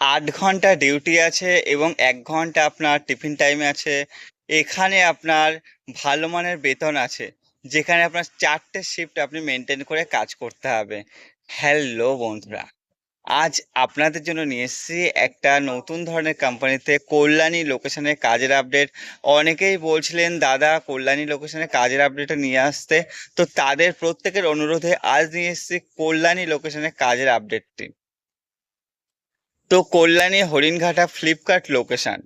আট ঘণ্টা ডিউটি আছে এবং এক ঘণ্টা আপনার টিফিন টাইম আছে। এখানে আপনার ভালো মানের বেতন আছে, যেখানে আপনার চারটে শিফট আপনি মেনটেন করে কাজ করতে হবে। হ্যালো বন্ধুরা, আজ আপনাদের জন্য নিয়ে এসেছি একটা নতুন ধরনের কোম্পানিতে কল্যাণী লোকেশনের কাজের আপডেট অনেকেই বলছিলেন, দাদা, কল্যাণী লোকেশনে কাজের আপডেটটা নিয়ে আসতে। তো তাদের প্রত্যেকের অনুরোধে আজ নিয়ে এসেছি কল্যাণী লোকেশনের কাজের আপডেটটি তো কল্যাণী হরিণঘাটা ফ্লিপকার্ট লোকেশান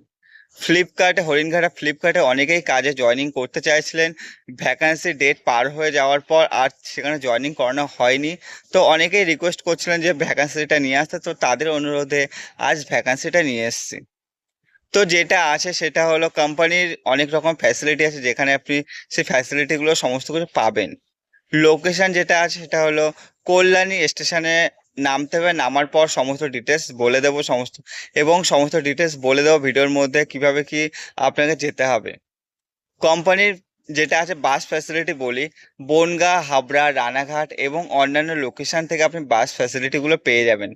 ফ্লিপকার্টে, হরিণঘাটা ফ্লিপকার্টে অনেকেই কাজে জয়েনিং করতে চাইছিলেন। ভ্যাকান্সি ডেট পার হয়ে যাওয়ার পর আর সেখানে জয়েনিং করানো হয়নি। তো অনেকেই রিকোয়েস্ট করছিলেন যে ভ্যাকান্সিটা নিয়ে আসতে। তো তাদের অনুরোধে আজ ভ্যাকান্সিটা নিয়ে এসেছি। তো যেটা আছে সেটা হলো কোম্পানির অনেক রকম ফ্যাসিলিটি আছে যেখানে আপনি সেই ফ্যাসিলিটিগুলো সমস্ত কিছু পাবেন। লোকেশন যেটা আছে সেটা হলো কল্যাণী স্টেশনে নামতে হবে, নামার পর সমস্ত ডিটেলস বলে দেবো সমস্ত, এবং সমস্ত ডিটেলস বলে দেবো ভিডিওর মধ্যে কীভাবে কি আপনাকে যেতে হবে। কোম্পানির যেটা আছে বাস ফ্যাসিলিটি বলি, বনগাঁ, হাবড়া, রানাঘাট এবং অন্যান্য লোকেশন থেকে আপনি বাস ফ্যাসিলিটিগুলো পেয়ে যাবেন,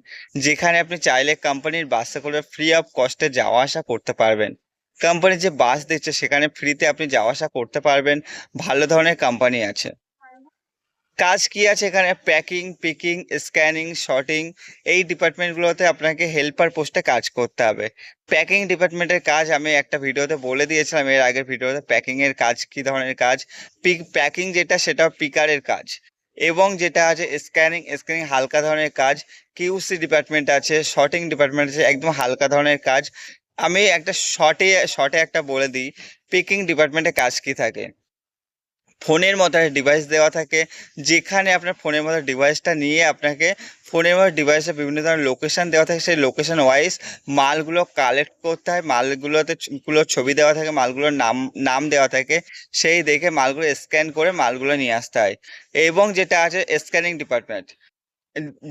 যেখানে আপনি চাইলে কোম্পানির বাসে করে ফ্রি অফ কস্টে যাওয়া আসা করতে পারবেন। কোম্পানি যে বাস দিচ্ছে, সেখানে ফ্রিতে আপনি যাওয়া আসা করতে পারবেন, ভালো ধরনের কোম্পানি আছে। কাজ কি আছে এখানে? প্যাকিং পিকিং স্ক্যানিং শর্টিং এই ডিপার্টমেন্টগুলোতে আপনাকে হেল্পার পোস্টে কাজ করতে হবে। প্যাকিং ডিপার্টমেন্টের কাজ আমি একটা ভিডিওতে বলে দিয়েছিলাম, এর আগের ভিডিওতে প্যাকিংয়ের কাজ, কি ধরনের কাজ? পিক প্যাকিং যেটা সেটা পিকারের কাজ। এবং যেটা আছে স্ক্যানিং স্ক্যানিং হালকা ধরনের কাজ। কিউসি ডিপার্টমেন্ট আছে শর্টিং ডিপার্টমেন্ট আছে, একদম হালকা ধরনের কাজ। আমি একটা শর্টে শর্টে একটা বলে দিই পিকিং ডিপার্টমেন্টে কাজ কি থাকে? ফোনের মতো একটা ডিভাইস দেওয়া থাকে। যেখানে আপনার ফোনের মতো ডিভাইসটা নিয়ে আপনাকে ফোনের মতো ডিভাইসে বিভিন্ন ধরনের লোকেশান দেওয়া থাকে। সেই লোকেশান ওয়াইজ মালগুলো কালেক্ট করতে হয়। মালগুলোতে গুলো ছবি দেওয়া থাকে, মালগুলোর নাম নাম দেওয়া থাকে। সেই দেখে মালগুলো স্ক্যান করে মালগুলো নিয়ে আসতে হয়। এবং যেটা আছে স্ক্যানিং ডিপার্টমেন্ট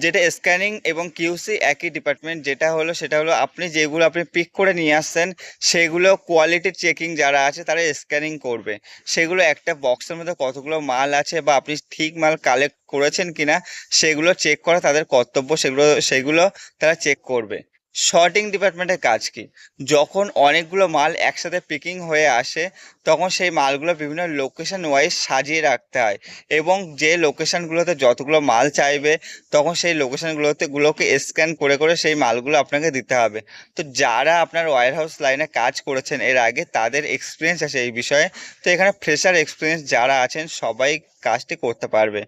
যেটা স্ক্যানিং এবং কিউসি একই ডিপার্টমেন্ট যেটা হলো, সেটা হলো আপনি যেগুলো আপনি পিক করে নিয়ে আসছেন, সেগুলো কোয়ালিটি চেকিং যারা আছে, তারা স্ক্যানিং করবে। সেগুলো একটা বক্সের মধ্যে কতগুলো মাল আছে বা আপনি ঠিক মাল কালেক্ট করেছেন কিনা, সেগুলো চেক করা তাদের কর্তব্য, সেগুলো সেগুলো তারা চেক করবে। শর্টিং ডিপার্টমেন্টের কাজ কি? যখন অনেকগুলো মাল একসাথে পিকিং হয়ে আসে, তখন সেই মালগুলো বিভিন্ন লোকেশন ওয়াইজ সাজিয়ে রাখতে হয় এবং যে লোকেশনগুলোতে যতগুলো মাল চাইবে, তখন সেই লোকেশনগুলোতে গুলোকে স্ক্যান করে করে সেই মালগুলো আপনাকে দিতে হবে। তো যারা আপনার ওয়্যার হাউস লাইনে কাজ করেছেন এর আগে, তাদের এক্সপিরিয়েন্স আছে এই বিষয়ে। তো এখানে ফ্রেশার এক্সপিরিয়েন্স যারা আছেন, সবাই কাজটি করতে পারবে।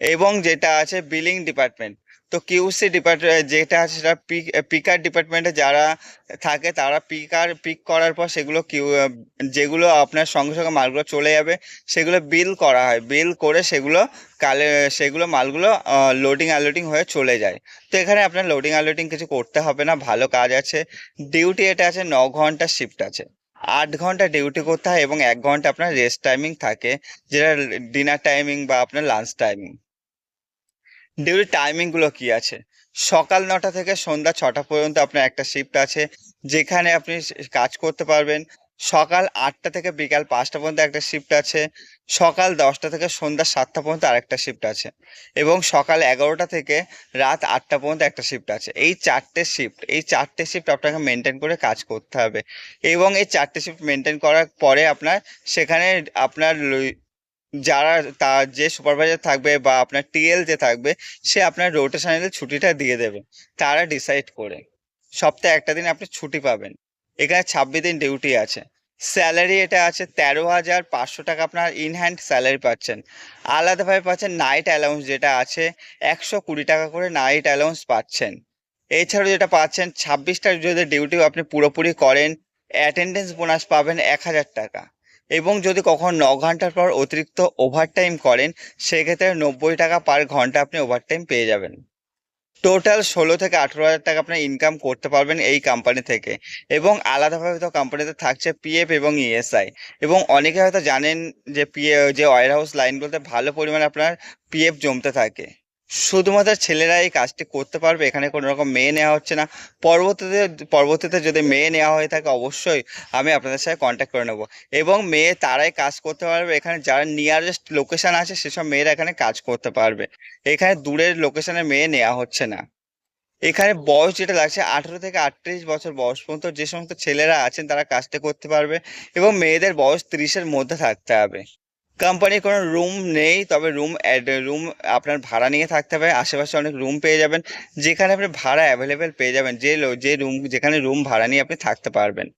এবং যেটা আছে বিলিং ডিপার্টমেন্ট তো কিউসি ডিপার্টমেন্ট যেটা আছে সেটা পিক পিকার ডিপার্টমেন্টে যারা থাকে তারা পিকার পিক করার পর সেগুলো কিউ যেগুলো আপনার সঙ্গে সঙ্গে মালগুলো চলে যাবে, সেগুলো বিল করা হয়। বিল করে সেগুলো কালে, সেগুলো মালগুলো লোডিং আনলোডিং হয়ে চলে যায়। তো এখানে আপনার লোডিং আনলোডিং কিছু করতে হবে না, ভালো কাজ আছে। ডিউটি এটা আছে, ন ঘণ্টা শিফট আছে। আট ঘণ্টা ডিউটি করতে হয় এবং এক ঘণ্টা আপনার রেস্ট টাইমিং থাকে, যেটা ডিনার টাইমিং বা আপনার লাঞ্চ টাইমিং ডিউটি টাইমিংগুলো কি আছে? সকাল নটা থেকে সন্ধ্যা ছটা পর্যন্ত আপনার একটা শিফট আছে, যেখানে আপনি কাজ করতে পারবেন। সকাল আটটা থেকে বিকাল পাঁচটা পর্যন্ত একটা শিফট আছে, সকাল দশটা থেকে সন্ধ্যা সাতটা পর্যন্ত আরেকটা শিফট আছে, এবং সকাল এগারোটা থেকে রাত আটটা পর্যন্ত একটা শিফট আছে। এই চারটে শিফট এই চারটে শিফট আপনাকে মেনটেন করে কাজ করতে হবে, এবং এই চারটে শিফট মেনটেন করার পরে আপনার, সেখানে আপনার যারা তার যে সুপারভাইজার থাকবে বা আপনার টিএল যে থাকবে, সে আপনার রোটেশনাল ছুটিটা দিয়ে দেবে। তারা ডিসাইড করে। সপ্তাহে একটা দিন আপনি ছুটি পাবেন। এখানে ছাব্বিশ দিন ডিউটি আছে। স্যালারি এটা আছে তেরো হাজার পাঁচশো টাকা আপনার ইন হ্যান্ড স্যালারি পাচ্ছেন। আলাদাভাবে পাচ্ছেন নাইট অ্যালাউন্স যেটা আছে, একশো কুড়ি টাকা করে নাইট অ্যালাউন্স পাচ্ছেন। এছাড়াও যেটা পাচ্ছেন, ছাব্বিশটা যদি ডিউটি আপনি পুরোপুরি করেন অ্যাটেন্ডেন্স বোনাস পাবেন এক হাজার টাকা। এবং যদি কখন ন ঘণ্টার পর অতিরিক্ত ওভারটাইম করেন, সেক্ষেত্রে নব্বই টাকা পার ঘণ্টা আপনি ওভারটাইম পেয়ে যাবেন। টোটাল ষোলো থেকে আঠেরো হাজার টাকা আপনার ইনকাম করতে পারবেন এই কোম্পানি থেকে। এবং আলাদাভাবে তো কোম্পানিতে থাকছে পিএফ এবং ইএসআই এবং অনেকে হয়তো জানেন যে পিএ যে ওয়ার হাউস লাইনগুলোতে ভালো পরিমাণে আপনার পিএফ জমতে থাকে। শুধুমাত্র ছেলেরা এই কাজটি করতে পারবে, এখানে কোনো রকম মেয়ে নেওয়া হচ্ছে না। পরবর্তীতে পরবর্তীতে যদি মেয়ে নেওয়া হয়ে থাকে, অবশ্যই আমি আপনাদের সাথে কন্ট্যাক্ট করে নেব। এবং মেয়ে তারাই কাজ করতে পারবে, এখানে যারা নিয়ারেস্ট লোকেশান আছে, সেসব মেয়েরা এখানে কাজ করতে পারবে। এখানে দূরের লোকেশানে মেয়ে নেওয়া হচ্ছে না। এখানে বয়স যেটা লাগছে, আঠেরো থেকে আটত্রিশ বছর বয়স পর্যন্ত যে সমস্ত ছেলেরা আছেন, তারা কাজটা করতে পারবে এবং মেয়েদের বয়স তিরিশের মধ্যে থাকতে হবে। কোম্পানির কোনো রুম নেই, তবে রুম রুম আপনার ভাড়া নিয়ে থাকতে হবে। আশেপাশে অনেক রুম পেয়ে যাবেন, যেখানে আপনি ভাড়া অ্যাভেলেবেল পেয়ে যাবেন, যে যে রুম যেখানে রুম ভাড়া নিয়ে আপনি থাকতে পারবেন।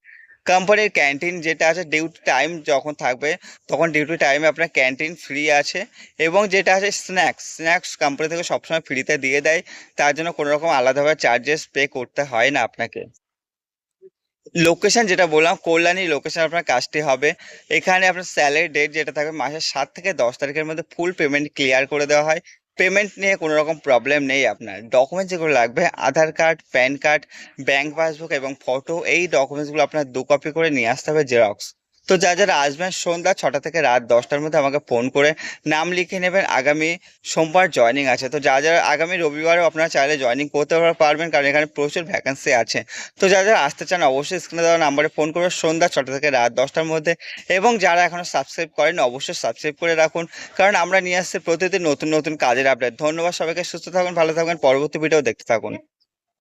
কোম্পানির ক্যান্টিন যেটা আছে ডিউটি টাইম যখন থাকবে, তখন ডিউটি টাইমে আপনার ক্যান্টিন ফ্রি আছে। এবং যেটা আছে স্ন্যাক্স স্ন্যাক্স কোম্পানি থেকে সবসময় ফ্রিতে দিয়ে দেয়। তার জন্য কোনো রকম আলাদাভাবে চার্জেস পে করতে হয় না আপনাকে। লোকেশন যেটা বললাম, কল্যাণী লোকেশান আপনার কাজটি হবে। এখানে আপনার স্যালারি ডেট যেটা থাকবে মাসের সাত থেকে দশ তারিখের মধ্যে ফুল পেমেন্ট ক্লিয়ার করে দেওয়া হয়। পেমেন্ট নিয়ে কোনো রকম প্রবলেম নেই আপনার। ডকুমেন্টস যেগুলো লাগবে Aadhaar card PAN card bank passbook এবং ফটো এই ডকুমেন্টসগুলো আপনার দু কপি করে নিয়ে আসতে হবে জেরক্স তো যা যারা আসবেন সন্ধ্যা ছটা থেকে রাত দশটার মধ্যে আমাকে ফোন করে নাম লিখে নেবেন। আগামী সোমবার জয়নিং আছে। তো যা যারা আগামী রবিবারও আপনারা চাইলে জয়নিং করতে পারবেন, কারণ এখানে প্রচুর ভ্যাকেন্সি আছে। তো যারা যারা আসতে চান অবশ্যই স্ক্রিনে দেওয়া নাম্বারে ফোন করবেন সন্ধ্যা ছটা থেকে রাত দশটার মধ্যে। এবং যারা এখনও সাবস্ক্রাইব করেন অবশ্যই সাবস্ক্রাইব করে রাখুন। কারণ আমরা নিয়ে আসছি প্রতিদিন নতুন নতুন কাজের আপডেট ধন্যবাদ সবাইকে, সুস্থ থাকুন, ভালো থাকুন। পরবর্তী ভিডিও দেখতে থাকুন।